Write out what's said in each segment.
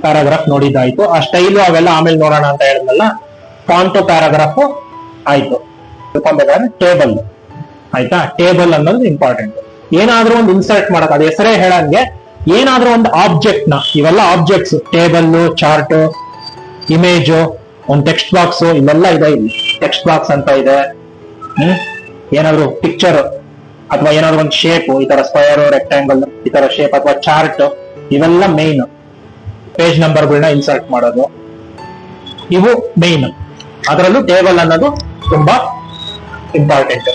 Paragraph ನೋಡಿದ್ದಾಯ್ತು. ಆ style ಅವೆಲ್ಲ ಆಮೇಲೆ ನೋಡೋಣ ಅಂತ ಹೇಳಿದ್ನಲ್ಲ ಕಾಂಟೋ ಪ್ಯಾರಾಗ್ರಾಫ್ ಆಯ್ತು. ತಿಳ್ಕೊಬೇಕಾದ್ರೆ ಟೇಬಲ್ ಆಯ್ತಾ? ಟೇಬಲ್ ಅನ್ನೋದು ಇಂಪಾರ್ಟೆಂಟ್ ಏನಾದ್ರೂ ಒಂದು ಇನ್ಸರ್ಟ್ ಮಾಡಕ್, ಅದು ಹೆಸರೇ ಹೇಳಂಗೆ, ಏನಾದ್ರೂ ಒಂದು ಆಬ್ಜೆಕ್ಟ್ನ, ಇವೆಲ್ಲ ಆಬ್ಜೆಕ್ಟ್ಸ್ ಟೇಬಲ್ ಚಾರ್ಟ್ ಇಮೇಜ್ ಒಂದು ಟೆಕ್ಸ್ಟ್ ಬಾಕ್ಸ್ ಇವೆಲ್ಲ ಇದೆ ಇಲ್ಲಿ. ಟೆಕ್ಸ್ಟ್ ಬಾಕ್ಸ್ ಅಂತ ಇದೆ. ಹ್ಮ್? ಏನಾದ್ರು ಪಿಕ್ಚರ್ ಅಥವಾ ಏನಾದ್ರು ಒಂದು ಶೇಪ್ ಈ ತರ ಸ್ಕ್ವಯರ್ ರೆಕ್ಟಾಂಗಲ್ ಈ ತರ ಶೇಪ್ ಅಥವಾ ಚಾರ್ಟ್ ಇವೆಲ್ಲ ಮೇನ್ ಪೇಜ್ ನಂಬರ್ಗಳನ್ನ ಇನ್ಸರ್ಟ್ ಮಾಡೋದು. ಇವು ಮೇನ್ ಅದರಲ್ಲೂ ಟೇಬಲ್ ಅನ್ನೋದು ತುಂಬಾ ಇಂಪಾರ್ಟೆಂಟ್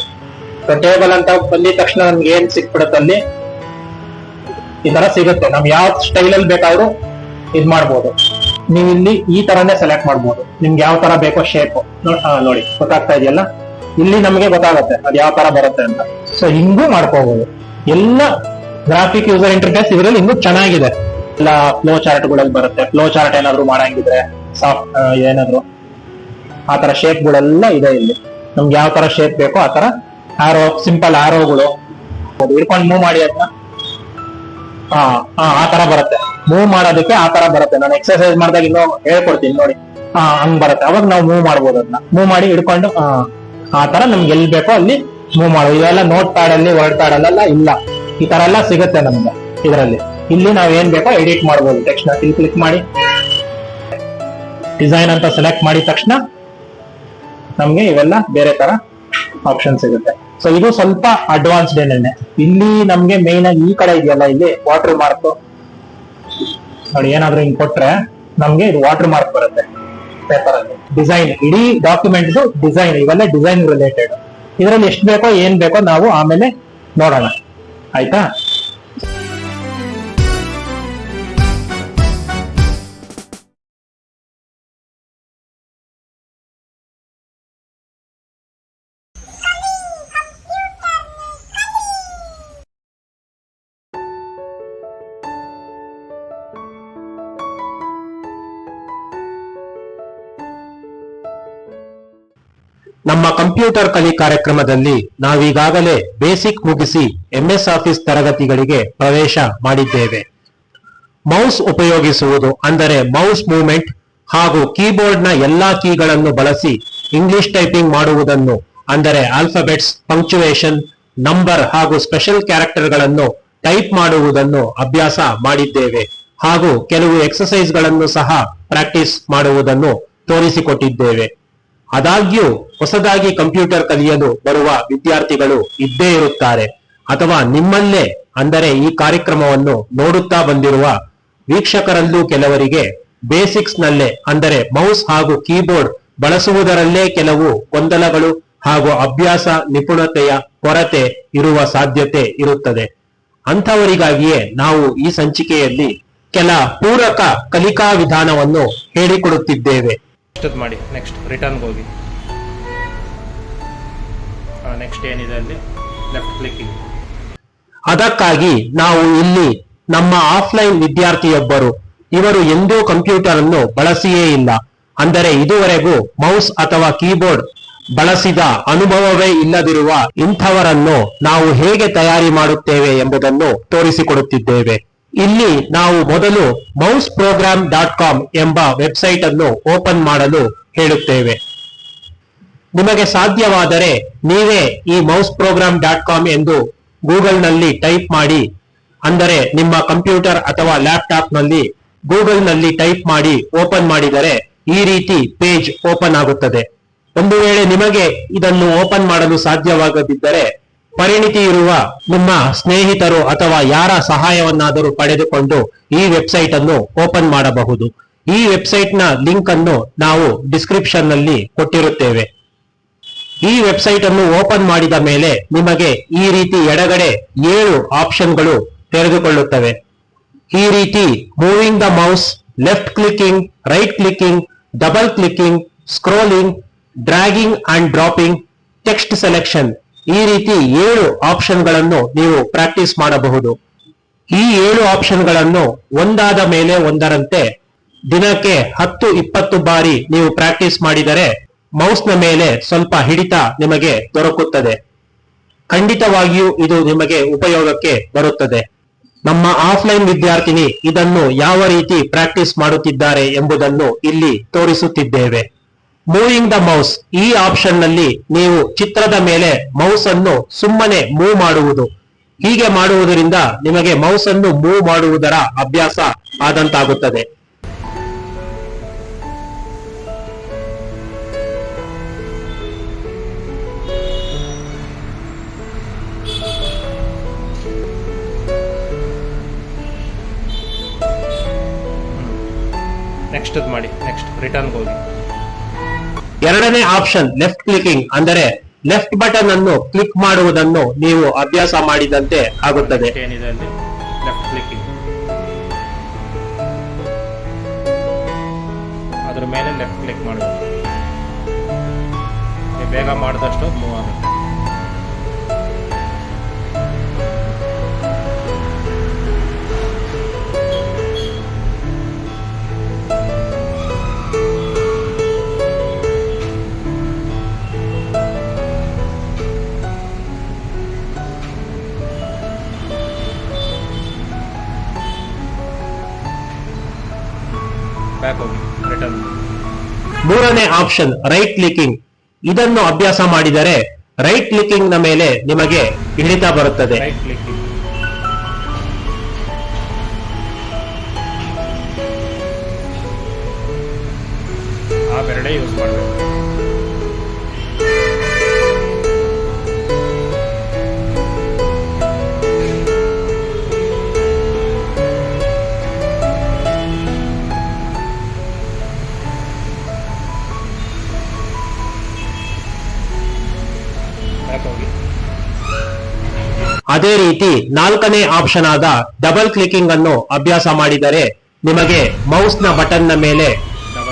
ಟೇಬಲ್ ಅಂತ ಬಂದಿದ ತಕ್ಷಣ ನಮ್ಗೆ ಏನ್ ಸಿಕ್ಬಿಡುತ್ತೆ ಅಲ್ಲಿ? ಈ ತರ ಸಿಗುತ್ತೆ. ನಮ್ ಯಾವ ಸ್ಟೈಲ್ ಅಲ್ಲಿ ಬೇಕಾದ್ರೂ ಇದ್ ಮಾಡ್ಬೋದು. ನೀವು ಇಲ್ಲಿ ಈ ತರನೇ ಸೆಲೆಕ್ಟ್ ಮಾಡ್ಬೋದು. ನಿಮ್ಗೆ ಯಾವ ತರ ಬೇಕೋ ಶೇಪ್ ನೋಡಿ, ಗೊತ್ತಾಗ್ತಾ ಇದೆಯಲ್ಲ? ಇಲ್ಲಿ ನಮಗೆ ಗೊತ್ತಾಗುತ್ತೆ ಅದು ಯಾವ ತರ ಬರುತ್ತೆ ಅಂತ. ಸೊ ಹಿಂಗೂ ಮಾಡ್ಕೋಬಹುದು ಎಲ್ಲ ಗ್ರಾಫಿಕ್ ಯೂಸರ್ ಇಂಟರ್ಫೇಸ್ ಇದರಲ್ಲಿ ಇನ್ನೂ ಚೆನ್ನಾಗಿದೆ. ಎಲ್ಲ ಫ್ಲೋ ಚಾರ್ಟ್ಗಳಲ್ಲಿ ಬರುತ್ತೆ. ಫ್ಲೋ ಚಾರ್ಟ್ ಏನಾದ್ರು ಮಾಡಂಗಿದ್ರೆ ಸಾಫ್ಟ್ ಏನಾದ್ರು ಆ ತರ ಶೇಪ್ಗಳೆಲ್ಲ ಇದೆ ಇಲ್ಲಿ. ನಮ್ಗೆ ಯಾವ ತರ ಶೇಪ್ ಬೇಕೋ ಆ ತರ ಆರೋ ಸಿಂಪಲ್ ಆರೋಗಳು ಹಿಡ್ಕೊಂಡು ಮೂವ್ ಮಾಡಿ ಅದನ್ನ ಹಾ ಹಾ ಆ ತರ ಬರುತ್ತೆ. ಮೂವ್ ಮಾಡೋದಕ್ಕೆ ಆ ತರ ಬರುತ್ತೆ. ನಾನು ಎಕ್ಸರ್ಸೈಸ್ ಮಾಡಿದಾಗ ಇನ್ನೂ ಹೇಳ್ಕೊಡ್ತೀನಿ ನೋಡಿ. ಹಾ ಹಂಗ್ ಬರುತ್ತೆ. ಅವಾಗ ನಾವು ಮೂವ್ ಮಾಡ್ಬೋದು ಅದನ್ನ. ಮೂವ್ ಮಾಡಿ ಹಿಡ್ಕೊಂಡು, ಆ ತರ ನಮ್ಗೆ ಎಲ್ಲಿ ಬೇಕೋ ಅಲ್ಲಿ ಮೂವ್ ಮಾಡೋದು. ಇವೆಲ್ಲ ನೋಟ್ ಪ್ಯಾಡ್ ಅಲ್ಲಿ ವರ್ಡ್ ಪ್ಯಾಡ್ ಅಲ್ಲೆಲ್ಲ ಇಲ್ಲ. ಈ ತರ ಎಲ್ಲ ಸಿಗುತ್ತೆ ನಮ್ಗೆ ಇದರಲ್ಲಿ. ಇಲ್ಲಿ ನಾವು ಏನ್ ಬೇಕೋ ಎಡಿಟ್ ಮಾಡಬಹುದು ತಕ್ಷಣ ಇಲ್ಲಿ ಕ್ಲಿಕ್ ಮಾಡಿ. ಡಿಸೈನ್ ಅಂತ ಸೆಲೆಕ್ಟ್ ಮಾಡಿದ ತಕ್ಷಣ ನಮ್ಗೆ ಇವೆಲ್ಲ ಬೇರೆ ತರ ಆಪ್ಷನ್ ಸಿಗುತ್ತೆ. ಸೊ ಇದು ಸ್ವಲ್ಪ ಅಡ್ವಾನ್ಸ್ಡ್ ಏನೇನೆ ಇಲ್ಲಿ ನಮ್ಗೆ ಮೇನ್ ಆಗಿ ಈ ಕಡೆ ಇದೆಯಲ್ಲ, ಇಲ್ಲಿ ವಾಟರ್ ಮಾರ್ಕ್ ನೋಡಿ, ಏನಾದ್ರೂ ಹಿಂಗ್ ಕೊಟ್ರೆ ನಮ್ಗೆ ಇದು ವಾಟರ್ ಮಾರ್ಕ್ ಬರುತ್ತೆ ಪೇಪರ್ ಅಲ್ಲಿ. ಡಿಸೈನ್ ಇಡೀ ಡಾಕ್ಯುಮೆಂಟ್ ಡಿಸೈನ್ ಇವೆಲ್ಲ ಡಿಸೈನ್ ರಿಲೇಟೆಡ್ ಇದರಲ್ಲಿ ಎಷ್ಟು ಬೇಕೋ, ಏನ್ ಬೇಕೋ ನಾವು ಆಮೇಲೆ ನೋಡೋಣ. ಆಯ್ತಾ? ಕಂಪ್ಯೂಟರ್ ಕಲಿ ಕಾರ್ಯಕ್ರಮದಲ್ಲಿ ನಾವೀಗಾಗಲೇ ಬೇಸಿಕ್ ಮುಗಿಸಿ ಎಂಎಸ್ ಆಫೀಸ್ ತರಗತಿಗಳಿಗೆ ಪ್ರವೇಶ ಮಾಡಿದ್ದೇವೆ. ಮೌಸ್ ಉಪಯೋಗಿಸುವುದು ಅಂದರೆ ಮೌಸ್ ಮೂವ್ಮೆಂಟ್ ಹಾಗೂ ಕೀಬೋರ್ಡ್ನ ಎಲ್ಲಾ ಕೀಗಳನ್ನು ಬಳಸಿ ಇಂಗ್ಲಿಷ್ ಟೈಪಿಂಗ್ ಮಾಡುವುದನ್ನು ಅಂದರೆ ಆಲ್ಫಾಬೆಟ್ಸ್ ಪಂಕ್ಚುವೇಶನ್ ನಂಬರ್ ಹಾಗೂ ಸ್ಪೆಷಲ್ ಕ್ಯಾರೆಕ್ಟರ್ಗಳನ್ನು ಟೈಪ್ ಮಾಡುವುದನ್ನು ಅಭ್ಯಾಸ ಮಾಡಿದ್ದೇವೆ ಹಾಗೂ ಕೆಲವು ಎಕ್ಸಸೈಸ್ಗಳನ್ನು ಸಹ ಪ್ರಾಕ್ಟೀಸ್ ಮಾಡುವುದನ್ನು ತೋರಿಸಿಕೊಟ್ಟಿದ್ದೇವೆ. ಆದಾಗ್ಯೂ ಹೊಸದಾಗಿ ಕಂಪ್ಯೂಟರ್ ಕಲಿಯಲು ಬರುವ ವಿದ್ಯಾರ್ಥಿಗಳು ಇದ್ದೇ ಇರುತ್ತಾರೆ. ಅಥವಾ ನಿಮ್ಮಲ್ಲೇ ಅಂದರೆ ಈ ಕಾರ್ಯಕ್ರಮವನ್ನು ನೋಡುತ್ತಾ ಬಂದಿರುವ ವೀಕ್ಷಕರಲ್ಲೂ ಕೆಲವರಿಗೆ ಬೇಸಿಕ್ಸ್ ನಲ್ಲೇ ಅಂದರೆ ಮೌಸ್ ಹಾಗೂ ಕೀಬೋರ್ಡ್ ಬಳಸುವುದರಲ್ಲೇ ಕೆಲವು ಗೊಂದಲಗಳು ಹಾಗೂ ಅಭ್ಯಾಸ ನಿಪುಣತೆಯ ಕೊರತೆ ಇರುವ ಸಾಧ್ಯತೆ ಇರುತ್ತದೆ. ಅಂಥವರಿಗಾಗಿಯೇ ನಾವು ಈ ಸಂಚಿಕೆಯಲ್ಲಿ ಕೆಲ ಪೂರಕ ಕಲಿಕಾ ವಿಧಾನವನ್ನು ಹೇಳಿಕೊಡುತ್ತಿದ್ದೇವೆ. ನೆಕ್ಸ್ಟ್ ಮಾಡಿ ನೆಕ್ಸ್ಟ್ ರಿಟರ್ನ್ಗೆ ಹೋಗಿ. ನೆಕ್ಸ್ಟ್ ಏನಿದೆ ಅಲ್ಲಿ? ಲೆಫ್ಟ್ ಕ್ಲಿಕ್ಕಿಂಗ್ ಅದಕ್ಕಾಗಿ ನಾವು ಇಲ್ಲಿ ನಮ್ಮ ಆಫ್ಲೈನ್ ವಿದ್ಯಾರ್ಥಿಯೊಬ್ಬರು, ಇವರು ಎಂದೂ ಕಂಪ್ಯೂಟರ್ ಅನ್ನು ಬಳಸಿಯೇ ಇಲ್ಲ. ಅಂದರೆ ಇದುವರೆಗೂ ಮೌಸ್ ಅಥವಾ ಕೀಬೋರ್ಡ್ ಬಳಸಿದ ಅನುಭವವೇ ಇಲ್ಲದಿರುವ ಇಂಥವರನ್ನು ನಾವು ಹೇಗೆ ತಯಾರಿ ಮಾಡುತ್ತೇವೆ ಎಂಬುದನ್ನು ತೋರಿಸಿಕೊಡುತ್ತಿದ್ದೇವೆ. ಇಲ್ಲಿ ನಾವು ಮೊದಲು ಮೌಸ್ ಪ್ರೋಗ್ರಾಮ್ ಡಾಟ್ ಕಾಮ್ ಎಂಬ ವೆಬ್ಸೈಟ್ ಅನ್ನು ಓಪನ್ ಮಾಡಲು ಹೇಳುತ್ತೇವೆ. ನಿಮಗೆ ಸಾಧ್ಯವಾದರೆ ನೀವೇ ಈ ಮೌಸ್ ಪ್ರೋಗ್ರಾಮ್ ಡಾಟ್ ಕಾಮ್ ಎಂದು ಗೂಗಲ್ನಲ್ಲಿ ಟೈಪ್ ಮಾಡಿ, ಅಂದರೆ ನಿಮ್ಮ ಕಂಪ್ಯೂಟರ್ ಅಥವಾ ಲ್ಯಾಪ್ಟಾಪ್ನಲ್ಲಿ ಗೂಗಲ್ನಲ್ಲಿ ಗೂಗಲ್ನಲ್ಲಿ ಟೈಪ್ ಮಾಡಿ ಓಪನ್ ಮಾಡಿದರೆ ಈ ರೀತಿ ಪೇಜ್ ಓಪನ್ ಆಗುತ್ತದೆ. ಒಂದು ವೇಳೆ ನಿಮಗೆ ಇದನ್ನು ಓಪನ್ ಮಾಡಲು ಸಾಧ್ಯವಾಗದಿದ್ದರೆ ಪರಿಣಿತಿ ಇರುವ ನಿಮ್ಮ ಸ್ನೇಹಿತರು ಅಥವಾ ಯಾರ ಸಹಾಯವನ್ನಾದರೂ ಪಡೆದುಕೊಂಡು ಈ ವೆಬ್ಸೈಟ್ ಅನ್ನು ಓಪನ್ ಮಾಡಬಹುದು. ಈ ವೆಬ್ಸೈಟ್ನ ಲಿಂಕ್ ಅನ್ನು ನಾವು ಡಿಸ್ಕ್ರಿಪ್ಷನ್ನಲ್ಲಿ ಕೊಟ್ಟಿರುತ್ತೇವೆ. ಈ ವೆಬ್ಸೈಟ್ ಅನ್ನು ಓಪನ್ ಮಾಡಿದ ಮೇಲೆ ನಿಮಗೆ ಈ ರೀತಿ ಎಡಗಡೆ ಏಳು ಆಪ್ಷನ್ಗಳು ತೆರೆದುಕೊಳ್ಳುತ್ತವೆ. ಈ ರೀತಿ moving the mouse, left clicking, right clicking, double clicking, scrolling, dragging and dropping, text selection ಈ ರೀತಿ ಏಳು ಆಪ್ಷನ್ಗಳನ್ನು ನೀವು ಪ್ರಾಕ್ಟೀಸ್ ಮಾಡಬಹುದು. ಈ ಏಳು ಆಪ್ಷನ್ಗಳನ್ನು ಒಂದಾದ ಮೇಲೆ ಒಂದರಂತೆ ದಿನಕ್ಕೆ ಹತ್ತು, ಇಪ್ಪತ್ತು ಬಾರಿ ನೀವು ಪ್ರಾಕ್ಟೀಸ್ ಮಾಡಿದರೆ ಮೌಸ್ನ ಮೇಲೆ ಸ್ವಲ್ಪ ಹಿಡಿತ ನಿಮಗೆ ದೊರಕುತ್ತದೆ. ಖಂಡಿತವಾಗಿಯೂ ಇದು ನಿಮಗೆ ಉಪಯೋಗಕ್ಕೆ ಬರುತ್ತದೆ. ನಮ್ಮ ಆಫ್ಲೈನ್ ವಿದ್ಯಾರ್ಥಿನಿ ಇದನ್ನು ಯಾವ ರೀತಿ ಪ್ರಾಕ್ಟೀಸ್ ಮಾಡುತ್ತಿದ್ದಾರೆ ಎಂಬುದನ್ನು ಇಲ್ಲಿ ತೋರಿಸುತ್ತಿದ್ದೇವೆ. ಮೂವಿಂಗ್ ದ ಮೌಸ್ ಈ ಆಪ್ಷನ್ನಲ್ಲಿ ನೀವು ಚಿತ್ರದ ಮೇಲೆ ಮೌಸ್ ಅನ್ನು ಸುಮ್ಮನೆ ಮೂವ್ ಮಾಡುವುದು. ಹೀಗೆ ಮಾಡುವುದರಿಂದ ನಿಮಗೆ ಮೌಸ್ ಅನ್ನು ಮೂವ್ ಮಾಡುವುದರ ಅಭ್ಯಾಸ ಆದಂತಾಗುತ್ತದೆ. ನೆಕ್ಸ್ಟ್ ಮಾಡಿ. ನೆಕ್ಸ್ಟ್ ರಿಟರ್ನ್ ಹೋಗಿ. ಎರಡನೇ ಆಪ್ಷನ್ ಲೆಫ್ಟ್ ಕ್ಲಿಕಿಂಗ್ ಅಂದರೆ ಲೆಫ್ಟ್ ಬಟನ್ ಅನ್ನು ಕ್ಲಿಕ್ ಮಾಡುವುದನ್ನು ನೀವು ಅಭ್ಯಾಸ ಮಾಡಿದಂತೆ ಆಗುತ್ತದೆ. ಲೆಫ್ಟ್ ಕ್ಲಿಕ್ಕಿಂಗ್ ಅದ್ರ ಮೇಲೆ ಲೆಫ್ಟ್ ಕ್ಲಿಕ್ ಮಾಡಬೇಕು ಬೇಗ ಮಾಡಿದಷ್ಟು ಮೂವ್ ಆಗುತ್ತೆ. ಬ್ಯಾಕ್ ಹೋಗಿ ರಿಟರ್ನ್ ಮೂರನೇ ಆಪ್ಷನ್ ರೈಟ್ ಕ್ಲಿಕ್ಕಿಂಗ್ ಇದನ್ನು ಅಭ್ಯಾಸ ಮಾಡಿದರೆ ರೈಟ್ ಕ್ಲಿಕ್ಕಿಂಗ್ನ ಮೇಲೆ ನಿಮಗೆ ಹಿಡಿತ ಬರುತ್ತದೆ. ರೈಟ್ ಕ್ಲಿಕ್ಕಿಂಗ್ ಆ ಯೂಸ್ ಮಾಡಬೇಕು. ಅದೇ ರೀತಿ ನಾಲ್ಕನೇ ಆಪ್ಷನ್ ಆದ ಡಬಲ್ ಕ್ಲಿಕ್ಕಿಂಗ್ ಅನ್ನು ಅಭ್ಯಾಸ ಮಾಡಿದರೆ ನಿಮಗೆ ಮೌಸ್ನ ಬಟನ್ನ ಮೇಲೆ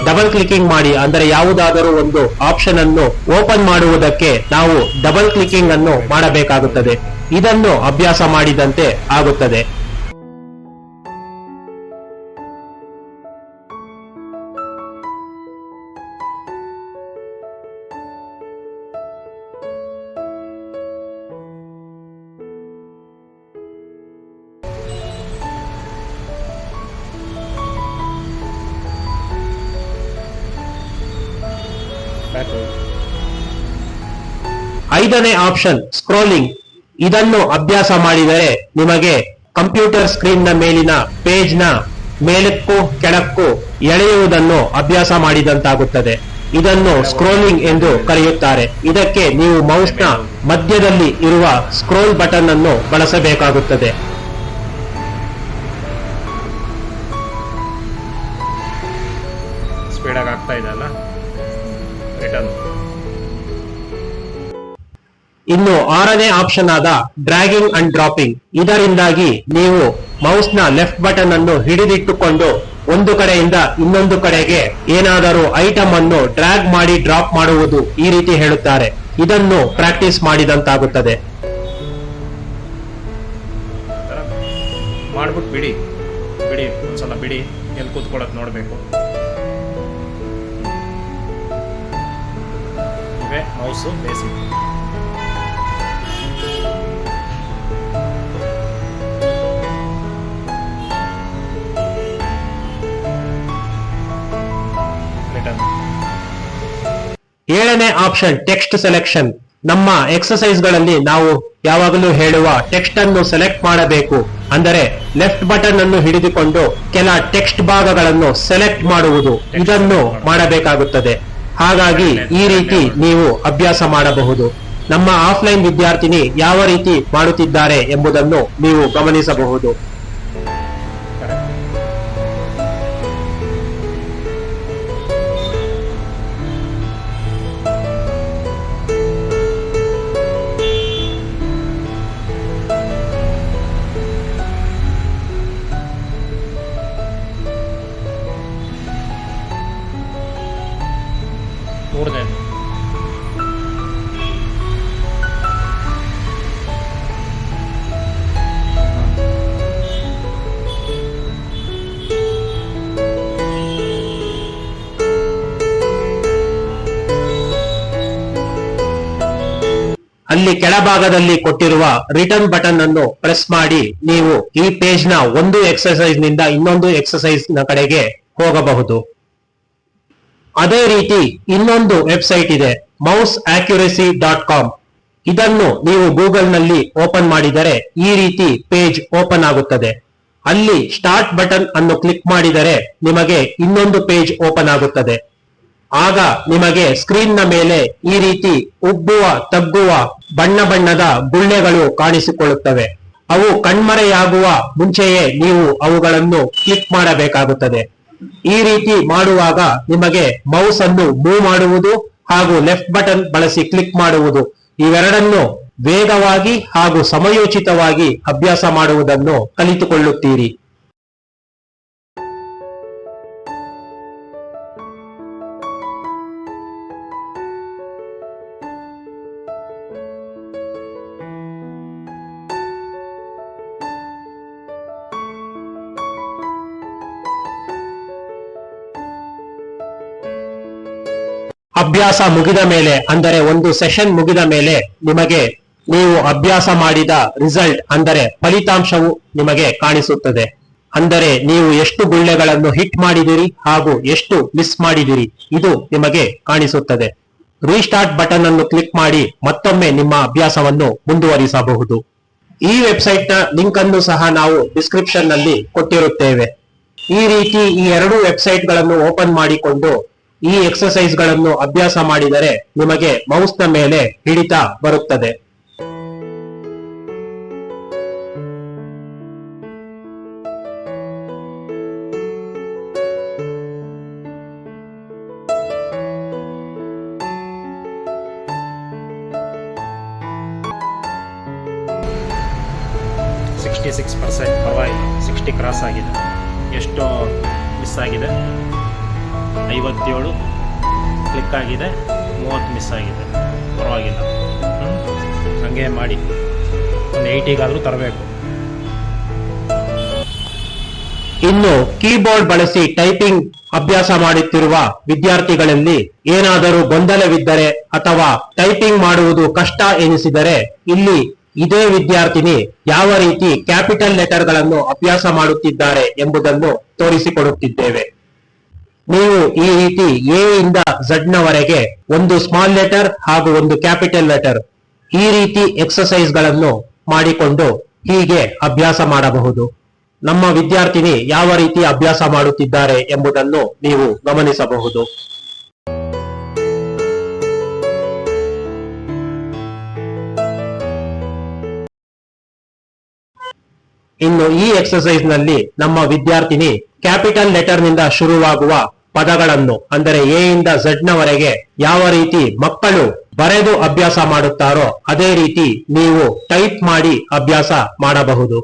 ಡಬಲ್ ಕ್ಲಿಕ್ಕಿಂಗ್ ಮಾಡಿ, ಅಂದರೆ ಯಾವುದಾದರೂ ಒಂದು ಆಪ್ಷನ್ ಅನ್ನು ಓಪನ್ ಮಾಡುವುದಕ್ಕೆ ನಾವು ಡಬಲ್ ಕ್ಲಿಕ್ಕಿಂಗ್ ಅನ್ನು ಮಾಡಬೇಕಾಗುತ್ತದೆ. ಇದನ್ನು ಅಭ್ಯಾಸ ಮಾಡಿದಂತೆ ಆಗುತ್ತದೆ. ಐದನೇ ಆಪ್ಷನ್ ಸ್ಕ್ರೋಲಿಂಗ್ ಇದನ್ನು ಅಭ್ಯಾಸ ಮಾಡಿದರೆ ನಿಮಗೆ ಕಂಪ್ಯೂಟರ್ ಸ್ಕ್ರೀನ್ನ ಮೇಲಿನ ಪೇಜ್ನ ಮೇಲಕ್ಕೂ ಕೆಳಕ್ಕೂ ಎಳೆಯುವುದನ್ನು ಅಭ್ಯಾಸ ಮಾಡಿದಂತಾಗುತ್ತದೆ. ಇದನ್ನು ಸ್ಕ್ರೋಲಿಂಗ್ ಎಂದು ಕರೆಯುತ್ತಾರೆ. ಇದಕ್ಕೆ ನೀವು ಮೌಸ್ನ ಮಧ್ಯದಲ್ಲಿ ಇರುವ ಸ್ಕ್ರೋಲ್ ಬಟನ್ ಅನ್ನು ಬಳಸಬೇಕಾಗುತ್ತದೆ. ಆಗ್ತಾ ಇದೆ ಅಲ್ಲ? ಇನ್ನು ಆರನೇ ಆಪ್ಷನ್ ಆದ ಡ್ರ್ಯಾಗಿಂಗ್ ಅಂಡ್ ಡ್ರಾಪಿಂಗ್ ಇದರಿಂದಾಗಿ ನೀವು ಮೌಸ್ನ ಲೆಫ್ಟ್ ಬಟನ್ ಅನ್ನು ಹಿಡಿದಿಟ್ಟುಕೊಂಡು ಒಂದು ಕಡೆಯಿಂದ ಇನ್ನೊಂದು ಕಡೆಗೆ ಏನಾದರೂ ಐಟಮ್ ಅನ್ನು ಡ್ರ್ಯಾಗ್ ಮಾಡಿ ಡ್ರಾಪ್ ಮಾಡುವುದು ಈ ರೀತಿ ಹೇಳುತ್ತಾರೆ. ಇದನ್ನು ಪ್ರಾಕ್ಟೀಸ್ ಮಾಡಿದಂತಾಗುತ್ತದೆ. ಮಾಡ್ಬಿಟ್ಟು ಬಿಡಿ. ಬಿಡಿ, ಒಂದ್ಸಲ ಬಿಡಿ. ಎಲ್ಲಿ ಕೂತ್ಕೊಳ್ಳೋದು ನೋಡಬೇಕು. ಮೌಸು ಬೇಸಿಕ್ ಏಳನೇ ಆಪ್ಷನ್ ಟೆಕ್ಸ್ಟ್ ಸೆಲೆಕ್ಷನ್ ನಮ್ಮ ಎಕ್ಸಸೈಸ್ಗಳಲ್ಲಿ ನಾವು ಯಾವಾಗಲೂ ಹೇಳುವ ಟೆಕ್ಸ್ಟ್ ಅನ್ನು ಸೆಲೆಕ್ಟ್ ಮಾಡಬೇಕು. ಅಂದರೆ ಲೆಫ್ಟ್ ಬಟನ್ ಅನ್ನು ಹಿಡಿದುಕೊಂಡು ಕೆಲ ಟೆಕ್ಸ್ಟ್ ಭಾಗಗಳನ್ನು ಸೆಲೆಕ್ಟ್ ಮಾಡುವುದು. ಇದನ್ನು ಮಾಡಬೇಕಾಗುತ್ತದೆ. ಹಾಗಾಗಿ ಈ ರೀತಿ ನೀವು ಅಭ್ಯಾಸ ಮಾಡಬಹುದು. ನಮ್ಮ ಆಫ್ಲೈನ್ ವಿದ್ಯಾರ್ಥಿನಿ ಯಾವ ರೀತಿ ಮಾಡುತ್ತಿದ್ದಾರೆ ಎಂಬುದನ್ನು ನೀವು ಗಮನಿಸಬಹುದು. ಅಲ್ಲಿ ಕೆಳಭಾಗದಲ್ಲಿ ಕೊಟ್ಟಿರುವ ರಿಟರ್ನ್ ಬಟನ್ ಅನ್ನು ಪ್ರೆಸ್ ಮಾಡಿ ನೀವು ಈ ಪೇಜ್ನ ಒಂದು ಎಕ್ಸರ್ಸೈಸ್ನಿಂದ ಇನ್ನೊಂದು ಎಕ್ಸರ್ಸೈಸ್ನ ಕಡೆಗೆ ಹೋಗಬಹುದು. ಅದೇ ರೀತಿ ಇನ್ನೊಂದು ವೆಬ್ಸೈಟ್ ಇದೆ ಮೌಸ್ ಆಕ್ಯುರೇಸಿ ಡಾಟ್ ಕಾಮ್ ಇದನ್ನು ನೀವು ಗೂಗಲ್ನಲ್ಲಿ ಓಪನ್ ಮಾಡಿದರೆ ಈ ರೀತಿ ಪೇಜ್ ಓಪನ್ ಆಗುತ್ತದೆ. ಅಲ್ಲಿ ಸ್ಟಾರ್ಟ್ ಬಟನ್ ಅನ್ನು ಕ್ಲಿಕ್ ಮಾಡಿದರೆ ನಿಮಗೆ ಇನ್ನೊಂದು ಪೇಜ್ ಓಪನ್ ಆಗುತ್ತದೆ. ಆಗ ನಿಮಗೆ ಸ್ಕ್ರೀನ್ನ ಮೇಲೆ ಈ ರೀತಿ ಉಬ್ಬುವ, ತಗ್ಗುವ ಬಣ್ಣ ಬಣ್ಣದ ಗುಳ್ಳೆಗಳು ಕಾಣಿಸಿಕೊಳ್ಳುತ್ತವೆ. ಅವು ಕಣ್ಮರೆಯಾಗುವ ಮುಂಚೆಯೇ ನೀವು ಅವುಗಳನ್ನು ಕ್ಲಿಕ್ ಮಾಡಬೇಕಾಗುತ್ತದೆ. ಈ ರೀತಿ ಮಾಡುವಾಗ ನಿಮಗೆ ಮೌಸ್ ಅನ್ನು ಮೂವ್ ಮಾಡುವುದು ಹಾಗೂ ಲೆಫ್ಟ್ ಬಟನ್ ಬಳಸಿ ಕ್ಲಿಕ್ ಮಾಡುವುದು. ಇವೆರಡನ್ನು ವೇಗವಾಗಿ ಹಾಗೂ ಸಮಯೋಚಿತವಾಗಿ ಅಭ್ಯಾಸ ಮಾಡುವುದನ್ನು ಕಲಿತುಕೊಳ್ಳುತ್ತೀರಿ. ಅಭ್ಯಾಸ ಮುಗಿದ ಮೇಲೆ, ಅಂದರೆ ಒಂದು ಸೆಷನ್ ಮುಗಿದ ಮೇಲೆ ನಿಮಗೆ ನೀವು ಅಭ್ಯಾಸ ಮಾಡಿದ ರಿಸಲ್ಟ್ ಅಂದರೆ ಫಲಿತಾಂಶವು ನಿಮಗೆ ಕಾಣಿಸುತ್ತದೆ. ಅಂದರೆ ನೀವು ಎಷ್ಟು ಗುಳ್ಳೆಗಳನ್ನು ಹಿಟ್ ಮಾಡಿದಿರಿ ಹಾಗೂ ಎಷ್ಟು ಮಿಸ್ ಮಾಡಿದಿರಿ, ಇದು ನಿಮಗೆ ಕಾಣಿಸುತ್ತದೆ. ರೀಸ್ಟಾರ್ಟ್ ಬಟನ್ ಅನ್ನು ಕ್ಲಿಕ್ ಮಾಡಿ ಮತ್ತೊಮ್ಮೆ ನಿಮ್ಮ ಅಭ್ಯಾಸವನ್ನು ಮುಂದುವರಿಸಬಹುದು. ಈ ವೆಬ್ಸೈಟ್ನ ಲಿಂಕ್ ಅನ್ನು ಸಹ ನಾವು ಡಿಸ್ಕ್ರಿಪ್ಷನ್ನಲ್ಲಿ ಕೊಟ್ಟಿರುತ್ತೇವೆ. ಈ ರೀತಿ ಈ ಎರಡು ವೆಬ್ಸೈಟ್ಗಳನ್ನು ಓಪನ್ ಮಾಡಿಕೊಂಡು ಈ ಎಕ್ಸರ್ಸೈಸ್ಗಳನ್ನು ಅಭ್ಯಾಸ ಮಾಡಿದರೆ ನಿಮಗೆ ಮೌಸ್ನ ಮೇಲೆ ಹಿಡಿತ ಬರುತ್ತದೆ. ಸಿಕ್ಸ್ಟಿ ಸಿಕ್ಸ್ ಪರ್ಸೆಂಟ್ ಪರವಾಗಿ ಸಿಕ್ಸ್ಟಿ ಕ್ರಾಸ್ ಆಗಿದೆ. ಎಷ್ಟು ಮಿಸ್ ಆಗಿದೆ. ಐವತ್ತೇಳು. ಕ್ಲಿಕ್ ಆಗಿದೆ. ಮೂವತ್ತು ಮಿಸ್ ಆಗಿದೆ. ಪರವಾಗಿಲ್ಲ? ಹಂಗೆ ಮಾಡಿ. ಒಂದು ಏಯ್ಟಿಗಾದರೂ ತರಬೇಕು. ಇನ್ನು ಕೀಬೋರ್ಡ್ ಬಳಸಿ ಟೈಪಿಂಗ್ ಅಭ್ಯಾಸ ಮಾಡುತ್ತಿರುವ ವಿದ್ಯಾರ್ಥಿಗಳಲ್ಲಿ ಏನಾದರೂ ಗೊಂದಲವಿದ್ದರೆ ಅಥವಾ ಟೈಪಿಂಗ್ ಮಾಡುವುದು ಕಷ್ಟ ಎನಿಸಿದರೆ ಇಲ್ಲಿ ಇದೇ ವಿದ್ಯಾರ್ಥಿನಿ ಯಾವ ರೀತಿ ಕ್ಯಾಪಿಟಲ್ ಲೆಟರ್ಗಳನ್ನು ಅಭ್ಯಾಸ ಮಾಡುತ್ತಿದ್ದಾರೆ ಎಂಬುದನ್ನು ತೋರಿಸಿಕೊಡುತ್ತಿದ್ದೇವೆ. ನೀವು ಈ ರೀತಿ ಎ ಇಂದ ಝಡ್ ನವರೆಗೆ ಒಂದು ಸ್ಮಾಲ್ ಲೆಟರ್ ಹಾಗೂ ಒಂದು ಕ್ಯಾಪಿಟಲ್ ಲೆಟರ್ ಈ ರೀತಿ ಎಕ್ಸಸೈಸ್ಗಳನ್ನು ಮಾಡಿಕೊಂಡು ಹೀಗೆ ಅಭ್ಯಾಸ ಮಾಡಬಹುದು. ನಮ್ಮ ವಿದ್ಯಾರ್ಥಿನಿ ಯಾವ ರೀತಿ ಅಭ್ಯಾಸ ಮಾಡುತ್ತಿದ್ದಾರೆ ಎಂಬುದನ್ನು ನೀವು ಗಮನಿಸಬಹುದು. ಇನ್ನು ಈ ಎಕ್ಸಸೈಸ್ನಲ್ಲಿ ನಮ್ಮ ವಿದ್ಯಾರ್ಥಿನಿ ಕ್ಯಾಪಿಟಲ್ ಲೆಟರ್ನಿಂದ ಶುರುವಾಗುವ ಪದಗಳನ್ನು, ಅಂದರೆ ಎ ಇಂದ ಝಡ್ ನವರೆಗೆ ಯಾವ ರೀತಿ ಮಕ್ಕಳು ಬರೆದು ಅಭ್ಯಾಸ ಮಾಡುತ್ತಾರೋ, ಅದೇ ರೀತಿ ನೀವು ಟೈಪ್ ಮಾಡಿ ಅಭ್ಯಾಸ ಮಾಡಬಹುದು.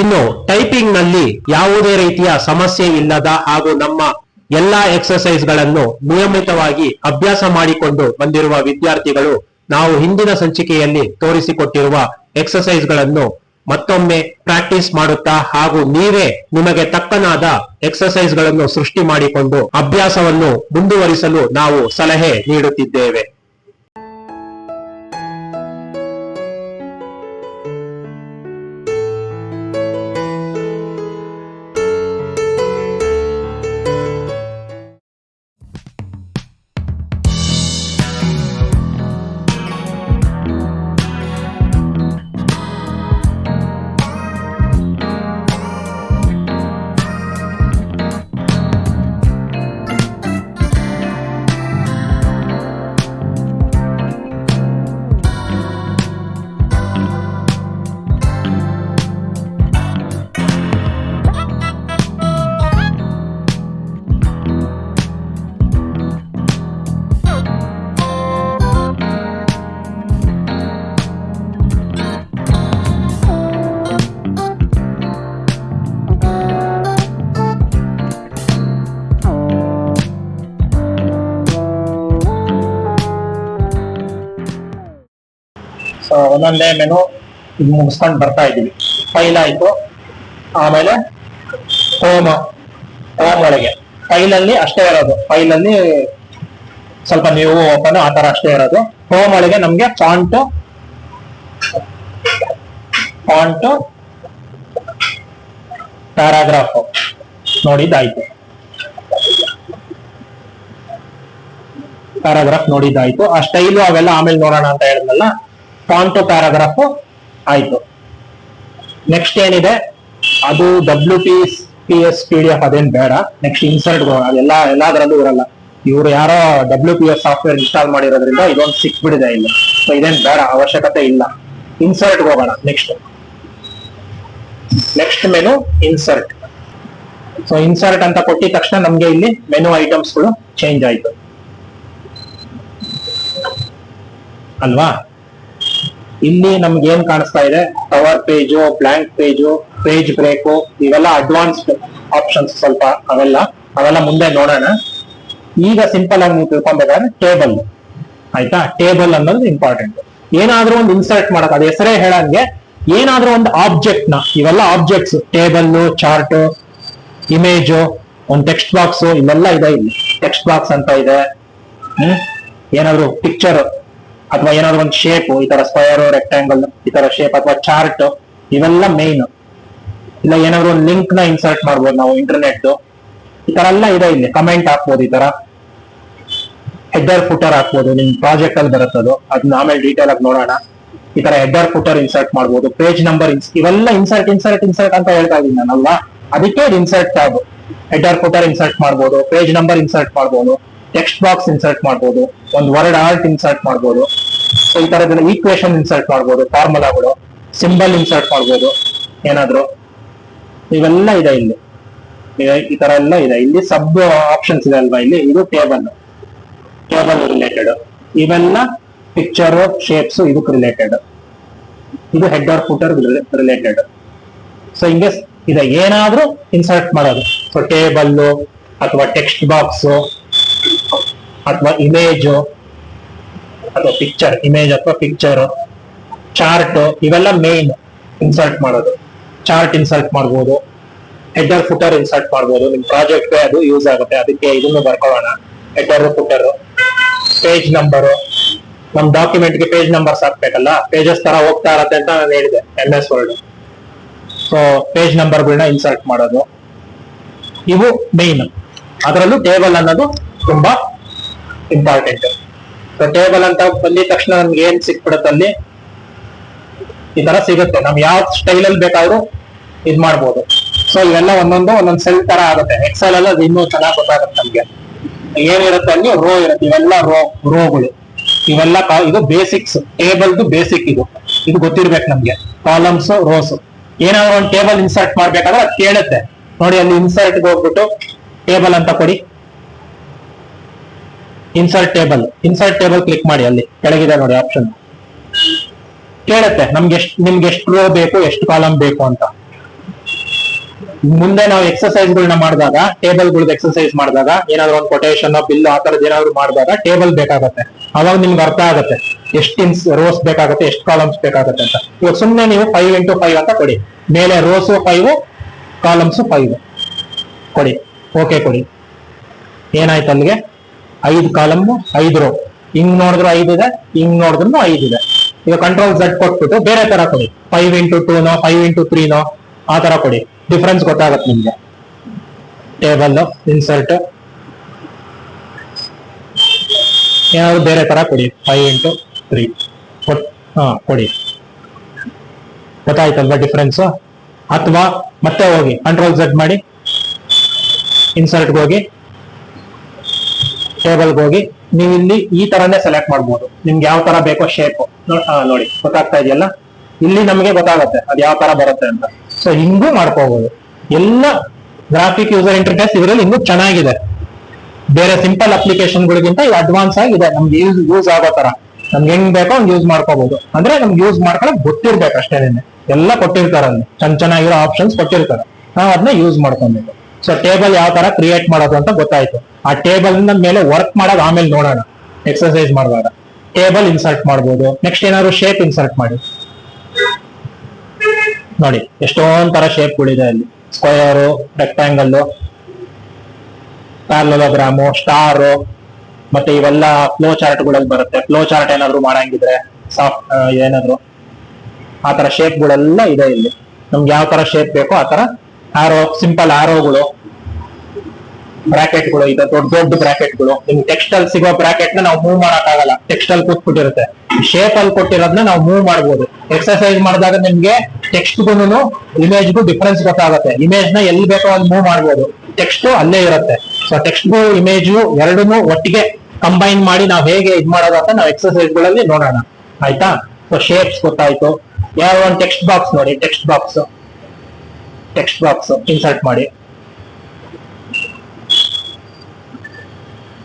ಇನ್ನು ಟೈಪಿಂಗ್ನಲ್ಲಿ ಯಾವುದೇ ರೀತಿಯ ಸಮಸ್ಯೆ ಇಲ್ಲದ ಹಾಗೂ ನಮ್ಮ ಎಲ್ಲಾ ಎಕ್ಸರ್ಸೈಸ್ಗಳನ್ನು ನಿಯಮಿತವಾಗಿ ಅಭ್ಯಾಸ ಮಾಡಿಕೊಂಡು ಬಂದಿರುವ ವಿದ್ಯಾರ್ಥಿಗಳು ನಾವು ಹಿಂದಿನ ಸಂಚಿಕೆಯಲ್ಲಿ ತೋರಿಸಿಕೊಟ್ಟಿರುವ ಎಕ್ಸರ್ಸೈಸ್ಗಳನ್ನು ಮತ್ತೊಮ್ಮೆ ಪ್ರಾಕ್ಟೀಸ್ ಮಾಡುತ್ತಾ ಹಾಗೂ ನೀವೇ ನಿಮಗೆ ತಕ್ಕನಾದ ಎಕ್ಸರ್ಸೈಸ್ಗಳನ್ನು ಸೃಷ್ಟಿ ಮಾಡಿಕೊಂಡು ಅಭ್ಯಾಸವನ್ನು ಮುಂದುವರಿಸಲು ನಾವು ಸಲಹೆ ನೀಡುತ್ತಿದ್ದೇವೆ. ಒಂದೊಂದೇ ಮೆನು ಇದು ಮುಗಿಸ್ಕೊಂಡು ಬರ್ತಾ ಇದೀವಿ ಫೈಲ್ ಆಯ್ತು. ಆಮೇಲೆ ಹೋಮ್ ಹೋಮ್ ಒಳಗೆ. ಫೈಲ್ ಅಲ್ಲಿ ಅಷ್ಟೇ ಇರೋದು. ಫೈಲ್ ಅಲ್ಲಿ ಸ್ವಲ್ಪ ನೀವು ಓಪನ್ ಆ ತರ ಅಷ್ಟೇ ಇರೋದು. ಹೋಮ್ ಒಳಗೆ ನಮ್ಗೆ ಫಾಂಟ್ ಫಾಂಟ್ ಪ್ಯಾರಾಗ್ರಾಫ್ ನೋಡಿದ್ದಾಯ್ತು. ಪ್ಯಾರಾಗ್ರಾಫ್ ನೋಡಿದ್ದಾಯ್ತು. ಆ ಸ್ಟೈಲು ಅವೆಲ್ಲ ಆಮೇಲೆ ನೋಡೋಣ ಅಂತ ಹೇಳಿದ್ನಲ್ಲ? ಫಾಂಟ್ ಪ್ಯಾರಾಗ್ರಾಫ್ ಆಯ್ತು. ನೆಕ್ಸ್ಟ್ ಏನಿದೆ? ಅದು W P P S P D F ಅದೇನ್ ಬೇಡ. ನೆಕ್ಸ್ಟ್ ಇನ್ಸರ್ಟ್ ಅದೆಲ್ಲ ಎಲ್ಲದರಲ್ಲೂ ಇರಲ್ಲ. ಇವ್ರು ಯಾರೋ W P S software install ಮಾಡಿರೋದ್ರಿಂದ ಇದೊಂದು ಸಿಕ್ಬಿಡಿದೆ ಇಲ್ಲಿ. ಸೊ ಇದೇನ್ ಬೇಡ, ಅವಶ್ಯಕತೆ ಇಲ್ಲ. ಇನ್ಸರ್ಟ್ ಹೋಗೋಣ next next menu insert so insert ಅಂತ ಕೊಟ್ಟಿದ ತಕ್ಷಣ ನಮ್ಗೆ ಇಲ್ಲಿ ಮೆನು ಐಟಮ್ಸ್ಗಳು ಚೇಂಜ್ ಆಯ್ತು. ಅಲ್ವಾ? ಇಲ್ಲಿ ನಮ್ಗೆ ಏನ್ ಕಾಣಿಸ್ತಾ ಇದೆ? Cover page blank page page break ಇವೆಲ್ಲ ಅಡ್ವಾನ್ಸ್ಡ್ ಆಪ್ಷನ್ಸ್ ಸ್ವಲ್ಪ ಅವೆಲ್ಲ. ಅವೆಲ್ಲ ಮುಂದೆ ನೋಡೋಣ. ಈಗ ಸಿಂಪಲ್ ಆಗಿ ನೀವು ತಿಳ್ಕೊಬೇಕಾದ್ರೆ ಟೇಬಲ್ ಆಯ್ತಾ? ಟೇಬಲ್ ಅನ್ನೋದು ಇಂಪಾರ್ಟೆಂಟ್ ಏನಾದ್ರೂ ಒಂದು ಇನ್ಸರ್ಟ್ ಮಾಡಕ್ ಅದು ಹೆಸರೇ ಹೇಳಂಗೆ. ಏನಾದ್ರೂ ಒಂದು ಆಬ್ಜೆಕ್ಟ್ನ, ಇವೆಲ್ಲ ಆಬ್ಜೆಕ್ಟ್ಸ್ ಟೇಬಲ್ ಚಾರ್ಟ್ ಇಮೇಜು ಒಂದು ಟೆಕ್ಸ್ಟ್ ಬಾಕ್ಸ್ ಇವೆಲ್ಲ ಇದೆ ಇಲ್ಲಿ. ಟೆಕ್ಸ್ಟ್ ಬಾಕ್ಸ್ ಅಂತ ಇದೆ. ಏನಾದ್ರು ಪಿಕ್ಚರ್ ಅಥವಾ ಏನಾದ್ರು ಒಂದು ಶೇಪ್ ಈ ತರ ಸ್ಕ್ವಯರ್ ರೆಕ್ಟಾಂಗಲ್ ಈ ತರ ಶೇಪ್ ಅಥವಾ ಚಾರ್ಟ್ ಇವೆಲ್ಲ ಮೇನ್ ಇಲ್ಲ ಏನಾದ್ರು ಒಂದು ಲಿಂಕ್ನ ಇನ್ಸರ್ಟ್ ಮಾಡ್ಬೋದು ನಾವು ಇಂಟರ್ನೆಟ್ ಈ ತರ ಎಲ್ಲ ಇದೆ ಇಲ್ಲಿ. ಕಮೆಂಟ್ ಹಾಕ್ಬೋದು ಈ ತರ. ಹೆಡ್ಡರ್ ಫುಟರ್ ಹಾಕ್ಬೋದು, ನಿಮ್ ಪ್ರಾಜೆಕ್ಟ್ ಅಲ್ಲಿ ಬರುತ್ತದು ಅದನ್ನ ಆಮೇಲೆ ಡೀಟೇಲ್ ಆಗಿ ನೋಡೋಣ. ಈ ತರ ಹೆಡ್ಡರ್ ಫುಟರ್ ಇನ್ಸರ್ಟ್ ಮಾಡ್ಬೋದು ಪೇಜ್ ನಂಬರ್ ಇವೆಲ್ಲ ಇನ್ಸರ್ಟ್ ಇನ್ಸರ್ಟ್ ಇನ್ಸರ್ಟ್ ಅಂತ ಹೇಳ್ತಾ ಇದ್ದೀನಿ ನಾನಲ್ವಾ? ಅದಕ್ಕೆ insert tab header footer insert ಮಾಡ್ಬೋದು ಪೇಜ್ ನಂಬರ್ ಇನ್ಸರ್ಟ್ ಮಾಡ್ಬೋದು. ಟೆಕ್ಸ್ಟ್ ಬಾಕ್ಸ್ ಇನ್ಸರ್ಟ್ ಮಾಡ್ಬೋದು, ಒಂದು ವರ್ಡ್ ಆರ್ಟ್ ಇನ್ಸರ್ಟ್ ಮಾಡ್ಬೋದು ಸೊ ಈ ತರದೆಲ್ಲ ಈಕ್ವೇಶನ್ ಇನ್ಸರ್ಟ್ ಮಾಡ್ಬೋದು ಫಾರ್ಮುಲಾಗಳು ಸಿಂಬಲ್ ಇನ್ಸರ್ಟ್ ಮಾಡ್ಬೋದು, ಏನಾದ್ರು. ಇವೆಲ್ಲ ಇದೆ ಇಲ್ಲಿ. ಈ ತರ ಎಲ್ಲ ಇದೆ. ಇಲ್ಲಿ ಸಬ್ ಆಪ್ಷನ್ಸ್ ಇದೆ ಅಲ್ವಾ ಇಲ್ಲಿ? ಇದು ಟೇಬಲ್ ಟೇಬಲ್ ರಿಲೇಟೆಡ್ ಇವೆಲ್ಲ ಪಿಕ್ಚರ್ ಶೇಪ್ಸ್ ಇದಕ್ಕೆ ರಿಲೇಟೆಡ್ ಇದು head or footer related so ಹಿಂಗೆ ಇದೆ ಏನಾದ್ರೂ ಇನ್ಸರ್ಟ್ ಮಾಡೋದು. ಸೊ ಟೇಬಲ್ ಅಥವಾ ಟೆಕ್ಸ್ಟ್ ಬಾಕ್ಸ್ ಅಥವಾ ಇಮೇಜು ಅಥವಾ ಪಿಕ್ಚರ್ ಇಮೇಜ್ ಅಥವಾ ಪಿಕ್ಚರ್ ಚಾರ್ಟ್ ಇವೆಲ್ಲ ಮೇನ್ ಇನ್ಸರ್ಟ್ ಮಾಡೋದು. ಚಾರ್ಟ್ ಇನ್ಸರ್ಟ್ ಮಾಡ್ಬೋದು. ಹೆಡ್ಡರ್ ಫುಟರ್ ಇನ್ಸರ್ಟ್ ಮಾಡ್ಬೋದು. ನಿಮ್ ಪ್ರಾಜೆಕ್ಟ್ ಅದು ಯೂಸ್ ಆಗುತ್ತೆ. ಅದಕ್ಕೆ ಇದನ್ನು ಬರ್ಕೊಳ್ಳೋಣ. ಹೆಡ್ಡರ್ ಫುಟರ್ ಪೇಜ್ ನಂಬರ್ ನಮ್ ಡಾಕ್ಯುಮೆಂಟ್ಗೆ ಪೇಜ್ ನಂಬರ್ಸ್ ಹಾಕ್ಬೇಕಲ್ಲ? ಪೇಜಸ್ ತರ ಹೋಗ್ತಾ ಇರತ್ತೆ ಅಂತ ನಾನು ಹೇಳಿದೆ M S Word so page ನಂಬರ್ಗಳನ್ನ insert ಮಾಡೋದು. ಇವು ಮೇನ್ ಅದರಲ್ಲೂ ಟೇಬಲ್ ಅನ್ನೋದು ತುಂಬಾ ಇಂಪಾರ್ಟೆಂಟ್ ಸೊ ಟೇಬಲ್ ಅಂತ ಬಂದಿದ ತಕ್ಷಣ ನಮ್ಗೆ ಏನ್ ಸಿಕ್ಬಿಡುತ್ತೆ ಅಲ್ಲಿ? ಈ ತರ ಸಿಗುತ್ತೆ. ನಮ್ ಯಾವ ಸ್ಟೈಲ್ ಅಲ್ಲಿ ಬೇಕಾದ್ರೂ ಇದ್ ಮಾಡ್ಬೋದು. ಸೊ ಇವೆಲ್ಲ ಒಂದೊಂದು ಒಂದೊಂದು ಸೆಲ್ ತರ ಆಗುತ್ತೆ. ಎಕ್ಸೆಲ್ ಎಲ್ಲ ಇನ್ನೂ ಚೆನ್ನಾಗಿ ಗೊತ್ತಾಗುತ್ತೆ ನಮ್ಗೆ. ಏನಿರುತ್ತೆ ಅಲ್ಲಿ? ರೋ ಇರುತ್ತೆ. ಇವೆಲ್ಲ ರೋ ರೋಗಳು ಇವೆಲ್ಲ ಇದು ಬೇಸಿಕ್ಸ್ ಟೇಬಲ್ದು ಬೇಸಿಕ್ ಇದು. ಇದು ಗೊತ್ತಿರ್ಬೇಕು ನಮ್ಗೆ. ಕಾಲಮ್ಸ್ ರೋಸ್ ಏನಾದ್ರು ಒಂದು ಟೇಬಲ್ ಇನ್ಸರ್ಟ್ ಮಾಡ್ಬೇಕಾದ್ರೆ ಅದು ಕೇಳುತ್ತೆ. ನೋಡಿ, ಅಲ್ಲಿ ಇನ್ಸರ್ಟ್ ಹೋಗ್ಬಿಟ್ಟು ಟೇಬಲ್ ಅಂತ ಕೊಡಿ. Insert table insert table click ಮಾಡಿ ಅಲ್ಲಿ. ಕೆಳಗಿದೆ ನೋಡಿ ಆಪ್ಷನ್ ಕೇಳುತ್ತೆ, ನಮ್ಗೆ ಎಷ್ಟು, ನಿಮ್ಗೆ ಎಷ್ಟು ರೋ ಬೇಕು, ಎಷ್ಟು ಕಾಲಮ್ ಬೇಕು ಅಂತ. ಮುಂದೆ ನಾವು ಎಕ್ಸರ್ಸೈಸ್ ಗಳನ್ನ ಮಾಡಿದಾಗ ಟೇಬಲ್ ಗಳದ್ದು ಎಕ್ಸರ್ಸೈಸ್ ಮಾಡಿದಾಗ, ಏನಾದ್ರು ಒಂದು ಕೊಟೇಶನ್ ಬಿಲ್ ಆ ತರದ್ ಏನಾದ್ರು ಮಾಡಿದಾಗ ಟೇಬಲ್ ಬೇಕಾಗತ್ತೆ. ಅವಾಗ ನಿಮ್ಗೆ ಅರ್ಥ ಆಗುತ್ತೆ, ಎಷ್ಟು ಇನ್ಸ್ ರೋಸ್ ಬೇಕಾಗುತ್ತೆ, ಎಷ್ಟು ಕಾಲಮ್ಸ್ ಬೇಕಾಗುತ್ತೆ ಅಂತ. ಇವಾಗ ಸುಮ್ಮನೆ ನೀವು ಫೈವ್ ಇಂಟು ಫೈವ್ ಅಂತ ಕೊಡಿ. ಮೇಲೆ ರೋಸು ಫೈವ್ ಕಾಲಮ್ಸ್ ಫೈವ್ ಕೊಡಿ. ಓಕೆ ಕೊಡಿ. ಏನಾಯ್ತು ಅಲ್ಲಿಗೆ? ಐದು ಕಾಲಮ್ ಐದು ರೋ ಹಿಂಗ್ ನೋಡಿದ್ರು ಐದು ಇದೆ, ಹಿಂಗ್ ನೋಡಿದ್ರು ಐದು ಇದೆ. ಈಗ ಕಂಟ್ರೋಲ್ ಝಡ್ ಕೊಟ್ಬಿಟ್ಟು ಬೇರೆ ತರ ಕೊಡಿ. ಫೈವ್ ಇಂಟು ಟೂನೋ ಫೈವ್ ಇಂಟು ತ್ರೀನೋ ಆ ತರ ಕೊಡಿ. ಡಿಫ್ರೆನ್ಸ್ ಗೊತ್ತಾಗತ್ತೆ ನಿಮ್ಗೆ. ಟೇಬಲ್ ಇನ್ಸರ್ಟ್ ಏನಾದ್ರು ಬೇರೆ ತರ ಕೊಡಿ. ಫೈವ್ ಇಂಟು ತ್ರೀ ಹಾ, ಕೊಡಿ. ಗೊತ್ತಾಯ್ತಲ್ವಾ ಡಿಫ್ರೆನ್ಸ್ ಅಥವಾ ಮತ್ತೆ ಹೋಗಿ ಕಂಟ್ರೋಲ್ ಝಡ್ ಮಾಡಿ ಇನ್ಸರ್ಟ್ಗೆ ಹೋಗಿ ಟೇಬಲ್ಗೆ ಹೋಗಿ ನೀವು ಇಲ್ಲಿ ಈ ತರನೇ ಸೆಲೆಕ್ಟ್ ಮಾಡ್ಬೋದು. ನಿಮ್ಗೆ ಯಾವ ತರ ಬೇಕೋ ಶೇಪ್ ನೋಡಿ, ಗೊತ್ತಾಗ್ತಾ ಇದೆಯಲ್ಲ? ಇಲ್ಲಿ ನಮಗೆ ಗೊತ್ತಾಗುತ್ತೆ ಅದು ಯಾವ ತರ ಬರುತ್ತೆ ಅಂತ. ಸೊ ಹಿಂಗೂ ಮಾಡ್ಕೋಬಹುದು ಎಲ್ಲ ಗ್ರಾಫಿಕ್ ಯೂಸರ್ ಇಂಟರ್ಫೇಸ್ ಇದರಲ್ಲಿ ಇನ್ನೂ ಚೆನ್ನಾಗಿದೆ. ಬೇರೆ ಸಿಂಪಲ್ ಅಪ್ಲಿಕೇಶನ್ಗಳಿಗಿಂತ ಇದು ಅಡ್ವಾನ್ಸ್ ಆಗಿದೆ. ನಮ್ಗೆ ಯೂಸ್ ಯೂಸ್ ಆಗೋ ತರ. ನಮ್ಗೆ ಹೆಂಗ್ ಬೇಕೋ ಹಂಗ್ ಯೂಸ್ ಮಾಡ್ಕೋಬಹುದು ಅಂದ್ರೆ ನಮ್ಗೆ ಯೂಸ್ ಮಾಡ್ಕೊಳಕ್ ಗೊತ್ತಿರ್ಬೇಕು ಅಷ್ಟೇನೆ ಎಲ್ಲ ಕೊಟ್ಟಿರ್ತಾರೆ ಅಲ್ಲಿ. ಚೆನ್ನ ಚೆನ್ನಾಗಿರೋ ಆಪ್ಷನ್ಸ್ ಕೊಟ್ಟಿರ್ತಾರೆ. ನಾವು ಅದನ್ನ ಯೂಸ್ ಮಾಡ್ಕೊಬೇಕು. ಸೊ ಟೇಬಲ್ ಯಾವ ತರ ಕ್ರಿಯೇಟ್ ಮಾಡೋದು ಅಂತ ಗೊತ್ತಾಯ್ತು. ಆ ಟೇಬಲ್ ಮೇಲೆ ವರ್ಕ್ ಮಾಡೋದು ಆಮೇಲೆ ನೋಡೋಣ. ಎಕ್ಸರ್ಸೈಸ್ ಮಾಡುವಾಗ. ಟೇಬಲ್ ಇನ್ಸರ್ಟ್ ಮಾಡ್ಬೋದು. ನೆಕ್ಸ್ಟ್ ಏನಾದ್ರು ಶೇಪ್ ಇನ್ಸರ್ಟ್ ಮಾಡಿ. ನೋಡಿ ಎಷ್ಟೊಂದ್ ತರ ಶೇಪ್ಗಳಿದೆ ಅಲ್ಲಿ. ಸ್ಕ್ವಯರು ರೆಕ್ಟಾಂಗಲ್ ಪ್ಯಾರಲೋಗ್ರಾಮು ಸ್ಟಾರು ಮತ್ತೆ ಇವೆಲ್ಲ ಫ್ಲೋ ಚಾರ್ಟ್ಗಳಲ್ಲಿ ಬರುತ್ತೆ. ಫ್ಲೋ ಚಾರ್ಟ್ ಏನಾದ್ರು ಮಾಡಂಗಿದ್ರೆ ಸಾಫ್ಟ್ ಏನಾದ್ರು. ಆ ತರ ಶೇಪ್ಗಳೆಲ್ಲ ಇದೆ ಇಲ್ಲಿ. ನಮ್ಗೆ ಯಾವ ತರ ಶೇಪ್ ಬೇಕೋ ಆ ತರ ಆರೋ ಸಿಂಪಲ್ ಆರೋಗಳು ಬ್ರಾಕೆಟ್ಗಳು ಇದೆ ದೊಡ್ಡ ದೊಡ್ಡ ಬ್ರಾಕೆಟ್ಗಳು. ನಿಮ್ಗೆ ಟೆಕ್ಸ್ಟ್ ಅಲ್ಲಿ ಸಿಗೋ ಬ್ರಾಕೆಟ್ನ ನಾವು ಮೂವ್ ಮಾಡಕ್ ಆಗಲ್ಲ ಟೆಕ್ಸ್ಟ್ ಅಲ್ಲಿ ಕೂತ್ಬಿಟ್ಟಿರುತ್ತೆ. ಶೇಪ್ ಅಲ್ಲಿ ಕೊಟ್ಟಿರೋದನ್ನ ನಾವು ಮೂವ್ ಮಾಡ್ಬೋದು. ಎಕ್ಸರ್ಸೈಸ್ ಮಾಡಿದಾಗ ನಿಮ್ಗೆ ಟೆಕ್ಸ್ಟ್ ಗುನು ಇಮೇಜ್ಗೂ ಡಿಫ್ರೆನ್ಸ್ ಗೊತ್ತಾಗುತ್ತೆ. ಇಮೇಜ್ನ ಎಲ್ಲಿ ಬೇಕೋ ಅಲ್ಲಿ ಮೂವ್ ಮಾಡ್ಬೋದು. ಟೆಕ್ಸ್ಟ್ ಅಲ್ಲೇ ಇರುತ್ತೆ. ಸೊ ಟೆಕ್ಸ್ಟ್ಗೂ ಇಮೇಜ್ ಎರಡನ್ನು ಒಟ್ಟಿಗೆ ಕಂಬೈನ್ ಮಾಡಿ ನಾವು ಹೇಗೆ ಇದು ಮಾಡೋದು ಅಂತ ನಾವು ಎಕ್ಸರ್ಸೈಸ್ಗಳಲ್ಲಿ ನೋಡೋಣ. ಆಯ್ತಾ? ಸೊ ಶೇಪ್ಸ್ ಗೊತ್ತಾಯ್ತು. ಯಾವ ಒಂದು ಟೆಕ್ಸ್ಟ್ ಬಾಕ್ಸ್ ನೋಡಿ text box text box insert ಮಾಡಿ.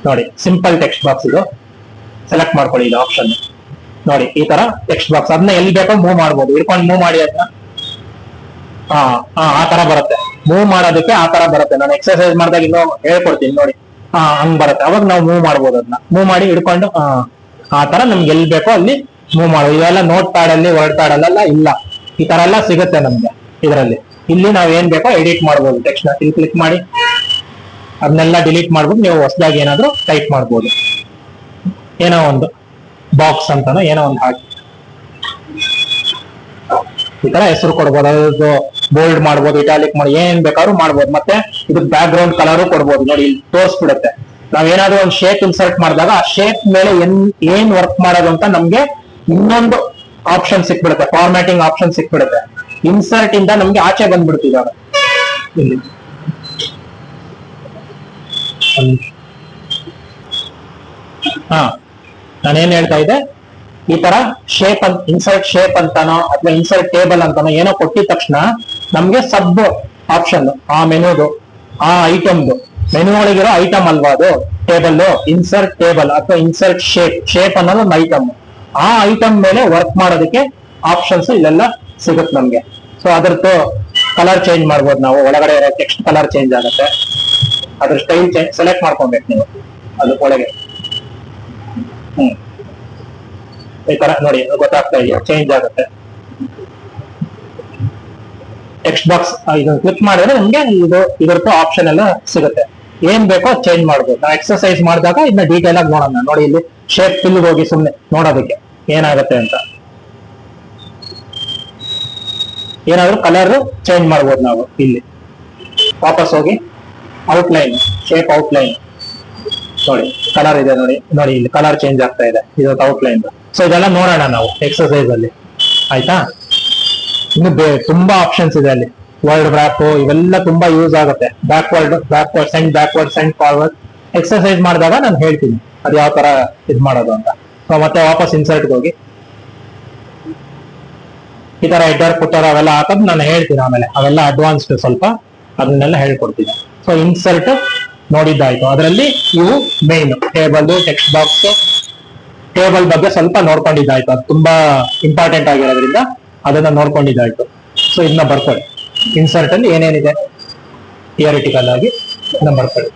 ನೋಡಿ ಸಿಂಪಲ್ ಟೆಕ್ಸ್ಟ್ ಬಾಕ್ಸ್ ಇದು. ಸೆಲೆಕ್ಟ್ ಮಾಡ್ಕೊಳ್ಳಿ ಇದು ಆಪ್ಷನ್ ನೋಡಿ, ಈ ತರ ಟೆಕ್ಸ್ಟ್ ಬಾಕ್ಸ್ ಅದನ್ನ ಎಲ್ಲಿ ಬೇಕೋ ಮೂವ್ ಮಾಡ್ಬೋದು. ಇಟ್ಕೊಂಡು ಮೂವ್ ಮಾಡಿ ಅದನ್ನ ಹಾ ಹಾ, ಆ ತರ ಬರುತ್ತೆ. ಮೂವ್ ಮಾಡೋದಕ್ಕೆ ಆ ತರ ಬರುತ್ತೆ. ನಾನು ಎಕ್ಸರ್ಸೈಸ್ ಮಾಡಿದಾಗ ಇನ್ನೂ ಹೇಳ್ಕೊಡ್ತೀನಿ ನೋಡಿ. ಹಾ, ಹಂಗ್ ಬರುತ್ತೆ. ಅವಾಗ ನಾವು ಮೂವ್ ಮಾಡ್ಬೋದು ಅದನ್ನ. ಮೂವ್ ಮಾಡಿ ಹಿಡ್ಕೊಂಡು ಆ ಆ ತರ ನಮ್ಗೆ ಎಲ್ಲಿ ಬೇಕೋ ಅಲ್ಲಿ ಮೂವ್ ಮಾಡೋದು ಇವೆಲ್ಲ ನೋಟ್ ಪ್ಯಾಡ್ ಅಲ್ಲಿ ವರ್ಡ್ ಪ್ಯಾಡ್ ಅಲ್ಲೆಲ್ಲ ಇಲ್ಲ. ಈ ತರ ಎಲ್ಲ ಸಿಗುತ್ತೆ ನಮ್ಗೆ ಇದರಲ್ಲಿ. ಇಲ್ಲಿ ನಾವ್ ಏನ್ ಬೇಕೋ ಎಡಿಟ್ ಮಾಡ್ಬೋದು ಟೆಕ್ಸ್ಟ್ ಇಲ್ಲಿ ಕ್ಲಿಕ್ ಮಾಡಿ. ಅದನ್ನೆಲ್ಲ ಡಿಲೀಟ್ ಮಾಡ್ಬಿಟ್ಟು ನೀವು ಹೊಸದಾಗಿ ಏನಾದರೂ ಟೈಪ್ ಮಾಡ್ಬೋದು. ಏನೋ ಒಂದು ಬಾಕ್ಸ್ ಅಂತಾನೋ ಏನೋ ಒಂದು ಹಾಕಿ. ಈ ತರ ಹೆಸರು ಕೊಡ್ಬೋದು, ಅದು ಬೋಲ್ಡ್ ಮಾಡ್ಬೋದು ಇಟಾಲಿಕ್ ಮಾಡಿ ಏನ್ ಬೇಕಾದ್ರೂ ಮಾಡ್ಬೋದು. ಮತ್ತೆ ಇದು ಬ್ಯಾಕ್ ಗ್ರೌಂಡ್ ಕಲರ್ ಕೊಡ್ಬೋದು. ನೋಡಿ, ಇಲ್ಲಿ ತೋರಿಸ್ಬಿಡುತ್ತೆ. ನಾವ್ ಏನಾದ್ರು ಒಂದು ಶೇಪ್ ಇನ್ಸರ್ಟ್ ಮಾಡಿದಾಗ ಆ ಶೇಪ್ ಮೇಲೆ ಏನ್ ಏನ್ ವರ್ಕ್ ಮಾಡೋದು ಅಂತ ನಮ್ಗೆ ಇನ್ನೊಂದು ಆಪ್ಷನ್ ಸಿಕ್ಬಿಡುತ್ತೆ. ಫಾರ್ಮ್ಯಾಟಿಂಗ್ ಆಪ್ಷನ್ ಸಿಕ್ಬಿಡುತ್ತೆ. ಇನ್ಸರ್ಟ್ ಇಂದ ನಮ್ಗೆ ಆಚೆ ಬಂದ್ಬಿಡ್ತಿದ್ದಾರೆ ಇಲ್ಲಿ. ಹಾ, ನಾನೇನ್ ಹೇಳ್ತಾ ಇದ್ದೆ? ಈ ತರ ಶೇಪ್ ಅಂತ ಇನ್ಸರ್ಟ್ ಶೇಪ್ ಅಂತಾನೋ, ಅಥವಾ ಇನ್ಸರ್ಟ್ ಟೇಬಲ್ ಅಂತಾನೋ ಏನೋ ಕೊಟ್ಟಿದ ತಕ್ಷಣ ನಮ್ಗೆ ಸಬ್ ಆಪ್ಷನ್ ಆ ಮೆನುದು, ಆ ಐಟಮ್ದು ಮೆನು ಒಳಗಿರೋ ಐಟಮ್ ಅಲ್ವಾ ಅದು? ಟೇಬಲ್ ಇನ್ಸರ್ಟ್ ಟೇಬಲ್ ಅಥವಾ ಇನ್ಸರ್ಟ್ ಶೇಪ್ ಶೇಪ್ ಅನ್ನೋದು ಒಂದು ಐಟಮ್ ಆ ಐಟಮ್ ಮೇಲೆ ವರ್ಕ್ ಮಾಡೋದಕ್ಕೆ ಆಪ್ಷನ್ಸ್ ಇಲ್ಲೆಲ್ಲ ಸಿಗುತ್ತೆ ನಮ್ಗೆ. ಸೊ ಅದ್ರದ್ದು ಕಲರ್ ಚೇಂಜ್ ಮಾಡ್ಬೋದು ನಾವು. ಒಳಗಡೆ ಇರೋ ಟೆಕ್ಸ್ಟ್ ಕಲರ್ ಚೇಂಜ್ ಆಗುತ್ತೆ. ಅದ್ರ ಸ್ಟೈಲ್ ಸೆಲೆಕ್ಟ್ ಮಾಡ್ಕೊಬೇಕು ನೀವು. ಅದು ಒಳಗೆ. ಹ್ಮ್. ಈ ತರ ನೋಡಿ ಗೊತ್ತಾಗ್ತಾ ಇದೆಯಾ? ಚೇಂಜ್ ಆಗುತ್ತೆ. ಟೆಕ್ಸ್ಟ್ ಬಾಕ್ಸ್ ಇದನ್ನ ಕ್ಲಿಕ್ ಮಾಡಿದ್ರೆ ನಿಮ್ಗೆ ಇದು, ಇದ್ರದ್ದು ಆಪ್ಷನ್ ಎಲ್ಲ ಸಿಗುತ್ತೆ. ಏನ್ ಬೇಕೋ ಚೇಂಜ್ ಮಾಡ್ಬೋದು. ನಾವು ಎಕ್ಸರ್ಸೈಸ್ ಮಾಡಿದಾಗ ಇದನ್ನ ಡೀಟೇಲ್ ಆಗಿ ನೋಡೋಣ. ನೋಡಿ ಇಲ್ಲಿ ಶೇಪ್ ಫಿಲ್ ಹೋಗಿ ಸುಮ್ನೆ ನೋಡೋದಕ್ಕೆ ಏನಾಗುತ್ತೆ ಅಂತ. ಏನಾದ್ರೂ ಕಲರ್ ಚೇಂಜ್ ಮಾಡ್ಬೋದು ನಾವು ಇಲ್ಲಿ. ವಾಪಸ್ ಹೋಗಿ. ಔಟ್ಲೈನ್ ಶೇಪ್ ಔಟ್ಲೈನ್ ನೋಡಿ ಕಲರ್ ಇದೆ ನೋಡಿ. ನೋಡಿ, ಇಲ್ಲಿ ಕಲರ್ ಚೇಂಜ್ ಆಗ್ತಾ ಇದೆ. ಇದು ಔಟ್ಲೈನ್ ಸೊ ಇದೆಲ್ಲ ನೋಡೋಣ ನಾವು ಎಕ್ಸರ್ಸೈಸ್ ಅಲ್ಲಿ. ಆಯ್ತಾ? ಇನ್ನು ತುಂಬಾ ಆಪ್ಷನ್ಸ್ ಇದೆ ಅಲ್ಲಿ. ವರ್ಲ್ಡ್ ವ್ರಾಪ್ ಇವೆಲ್ಲ ತುಂಬಾ ಯೂಸ್ ಆಗುತ್ತೆ. Backward backward send backward send forward exercise ಮಾಡಿದಾಗ ನಾನು ಹೇಳ್ತೀನಿ. ಅದು ಯಾವ ತರ ಇದು ಮಾಡೋದು ಅಂತ. ಸೊ ಮತ್ತೆ ವಾಪಸ್ ಇನ್ಸರ್ಟ್ ಹೋಗಿ. ಈ ತರ ಹೆಡ್ಡರ್ ಪುಟ್ಟರ್ ಅವೆಲ್ಲ ಹಾಕೋದು ನಾನು ಹೇಳ್ತೀನಿ ಆಮೇಲೆ. ಅವೆಲ್ಲ ಅಡ್ವಾನ್ಸ್ಡ್ ಸ್ವಲ್ಪ. ಅದನ್ನೆಲ್ಲ ಹೇಳ್ಕೊಡ್ತೀನಿ. ಸೊ ಇನ್ಸರ್ಟ್ ನೋಡಿದ್ದಾಯ್ತು. ಅದರಲ್ಲಿ ಇವು main table text box table ಬಗ್ಗೆ ಸ್ವಲ್ಪ ನೋಡ್ಕೊಂಡಿದ್ದಾಯ್ತು. ಅದು ತುಂಬಾ ಇಂಪಾರ್ಟೆಂಟ್ ಆಗಿರೋದ್ರಿಂದ ಅದನ್ನ ನೋಡ್ಕೊಂಡಿದ್ದಾಯ್ತು. ಸೊ ಇದನ್ನ ಬರ್ಕೊಳ್ಳಿ. ಇನ್ಸರ್ಟ್ ಅಲ್ಲಿ ಏನೇನಿದೆ? ಥಿಯರಿಟಿಕಲ್ ಆಗಿ ಇದನ್ನ ಬರ್ಕೊಳ್ಳಿ.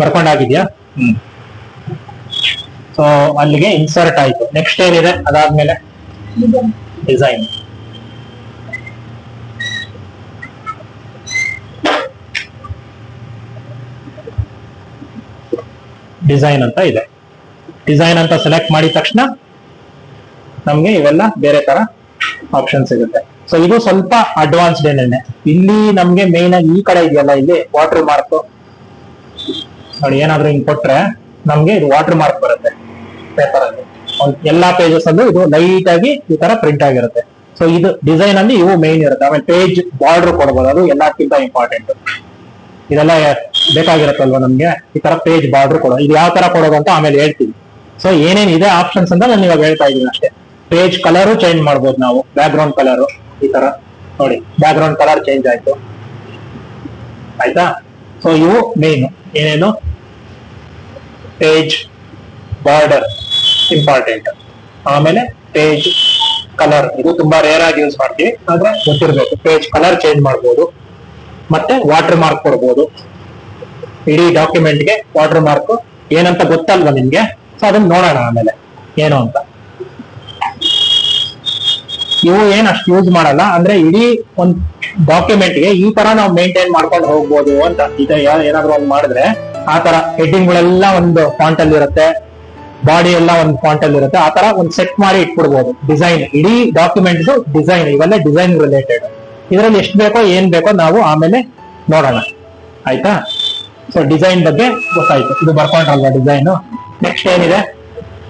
ಬರ್ಕೊಂಡಾಗಿದ್ಯಾ? ಹ್ಮ್. ಸೊ ಅಲ್ಲಿಗೆ ಇನ್ಸರ್ಟ್ ಆಯ್ತು. ನೆಕ್ಸ್ಟ್ ಏನಿದೆ? ಅದಾದ್ಮೇಲೆ ಡಿಸೈನ್ ಡಿಸೈನ್ ಅಂತ ಇದೆ. ಡಿಸೈನ್ ಅಂತ ಸೆಲೆಕ್ಟ್ ಮಾಡಿದ ತಕ್ಷಣ ನಮ್ಗೆ ಇವೆಲ್ಲ ಬೇರೆ ತರ ಆಪ್ಷನ್ ಸಿಗುತ್ತೆ. ಸೊ ಇದು ಸ್ವಲ್ಪ ಅಡ್ವಾನ್ಸ್ಡ್ ಏನೇನೆ ಇಲ್ಲಿ ನಮ್ಗೆ ಮೇನ್ ಆಗಿ ಈ ಕಡೆ ಇದೆಯಲ್ಲ, ಇಲ್ಲಿ ವಾಟರ್ ಮಾರ್ಕ್ ನೋಡಿ, ಏನಾದ್ರೂ ಹಿಂಗ್ ಕೊಟ್ರೆ ನಮ್ಗೆ ಇದು ವಾಟರ್ ಮಾರ್ಕ್ ಬರುತ್ತೆ ಪೇಪರ್ ಅಲ್ಲಿ. ಎಲ್ಲಾ ಪೇಜಸ್ ಅಲ್ಲೂ ಇದು ಲೈಟ್ ಆಗಿ ಈ ತರ ಪ್ರಿಂಟ್ ಆಗಿರುತ್ತೆ. ಸೊ ಇದು ಡಿಸೈನ್ ಅಲ್ಲಿ ಇವು ಮೇನ್ ಇರುತ್ತೆ. ಆಮೇಲೆ ಪೇಜ್ ಬಾರ್ಡರ್ ಕೊಡ್ಬೋದು. ಅದು ಎಲ್ಲಕ್ಕಿಂತ ಇಂಪಾರ್ಟೆಂಟ್ ಇದೆಲ್ಲ ಬೇಕಾಗಿರುತ್ತಲ್ವಾ ನಮ್ಗೆ? ಈ ತರ ಪೇಜ್ ಬಾರ್ಡರ್ ಕೊಡೋ, ಇದು ಯಾವ ತರ ಕೊಡೋದು ಅಂತ ಆಮೇಲೆ ಹೇಳ್ತೀವಿ ಸೊ ಏನೇನ್ ಇದೆ ಆಪ್ಷನ್ಸ್ ಅಂತ ನಾನು ಇವಾಗ ಹೇಳ್ತಾ ಇದ್ದೀನಿ ಅಷ್ಟೇ. ಪೇಜ್ ಕಲರ್ ಚೇಂಜ್ ಮಾಡ್ಬೋದು ನಾವು. ಬ್ಯಾಕ್ ಗ್ರೌಂಡ್ ಕಲರ್ ಈ ತರ. ನೋಡಿ ಬ್ಯಾಕ್ ಗ್ರೌಂಡ್ ಕಲರ್ ಚೇಂಜ್ ಆಯ್ತು. ಆಯ್ತಾ? ಸೊ ಇವು ಮೇನ್ ಏನೇನು? ಪೇಜ್ ಬಾರ್ಡರ್ ಇಂಪಾರ್ಟೆಂಟ್ ಆಮೇಲೆ ಪೇಜ್ ಕಲರ್ ಇದು ತುಂಬಾ ರೇರ್ ಆಗಿ ಯೂಸ್ ಮಾಡ್ತೀವಿ. ಆದ್ರೆ ಗೊತ್ತಿರ್ಬೇಕು. ಪೇಜ್ ಕಲರ್ ಚೇಂಜ್ ಮಾಡ್ಬೋದು. ಮತ್ತೆ ವಾಟರ್ ಮಾರ್ಕ್ ಕೊಡ್ಬೋದು. ಇಡೀ ಡಾಕ್ಯುಮೆಂಟ್ಗೆ ವಾಟರ್ ಮಾರ್ಕ್ ಏನಂತ ಗೊತ್ತಲ್ವಾ ನಿಮ್ಗೆ? ಸೊ ಅದನ್ನ ನೋಡೋಣ ಆಮೇಲೆ. ಏನು ಅಂತ. ಇವು ಏನ್ ಅಷ್ಟು ಯೂಸ್ ಮಾಡಲ್ಲ, ಅಂದ್ರೆ ಇಡೀ ಒಂದ್ ಡಾಕ್ಯುಮೆಂಟ್ಗೆ ಈ ತರ ನಾವು ಮೇಂಟೈನ್ ಮಾಡ್ಕೊಂಡು ಹೋಗ್ಬೋದು ಅಂತ ಈಗ ಏನಾದ್ರು ಒಂದ್ ಮಾಡಿದ್ರೆ ಆ ತರ ಹೆಡ್ಡಿಂಗ್ ಗಳೆಲ್ಲ ಒಂದು ಫಾಂಟ್ ಅಲ್ಲಿ ಇರುತ್ತೆ. ಬಾಡಿ ಎಲ್ಲ ಒಂದು ಫಾಂಟ್ ಅಲ್ಲಿ ಇರುತ್ತೆ. ಆ ತರ ಒಂದ್ ಸೆಟ್ ಮಾಡಿ ಇಟ್ಬಿಡ್ಬೋದು. ಡಿಸೈನ್ ಇಡೀ ಡಾಕ್ಯುಮೆಂಟ್ ಡಿಸೈನ್ ಇವೆಲ್ಲ ಡಿಸೈನ್ ರಿಲೇಟೆಡ್ ಇದರಲ್ಲಿ ಎಷ್ಟು ಬೇಕೋ ಏನ್ ಬೇಕೋ ನಾವು ಆಮೇಲೆ ನೋಡೋಣ. ಆಯ್ತಾ? ಸೊ ಡಿಸೈನ್ ಬಗ್ಗೆ ಗೊತ್ತಾಯ್ತು. ಇದು ಬರ್ಕೊಂಡ್ರಲ್ವಾ ಡಿಸೈನ್ ನೆಕ್ಸ್ಟ್ ಏನಿದೆ?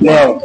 ಲೇಔಟ್